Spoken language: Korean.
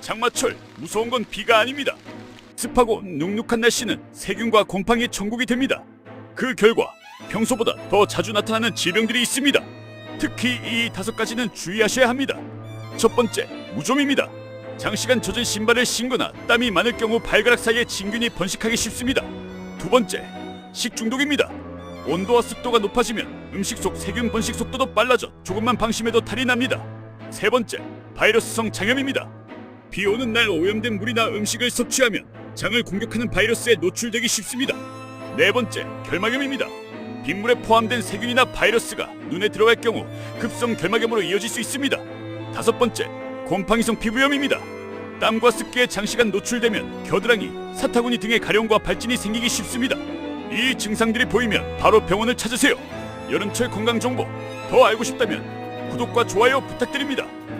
장마철 무서운 건 비가 아닙니다. 습하고 눅눅한 날씨는 세균과 곰팡이의 천국이 됩니다. 그 결과 평소보다 더 자주 나타나는 질병들이 있습니다. 특히 이 다섯 가지는 주의하셔야 합니다. 첫 번째, 무좀입니다. 장시간 젖은 신발을 신거나 땀이 많을 경우 발가락 사이에 진균이 번식하기 쉽습니다. 두 번째, 식중독입니다. 온도와 습도가 높아지면 음식 속 세균 번식 속도도 빨라져 조금만 방심해도 탈이 납니다. 세 번째, 바이러스성 장염입니다. 비 오는 날 오염된 물이나 음식을 섭취하면 장을 공격하는 바이러스에 노출되기 쉽습니다. 네 번째, 결막염입니다. 빗물에 포함된 세균이나 바이러스가 눈에 들어갈 경우 급성 결막염으로 이어질 수 있습니다. 다섯 번째, 곰팡이성 피부염입니다. 땀과 습기에 장시간 노출되면 겨드랑이, 사타구니 등의 가려움과 발진이 생기기 쉽습니다. 이 증상들이 보이면 바로 병원을 찾으세요. 여름철 건강 정보 더 알고 싶다면 구독과 좋아요 부탁드립니다.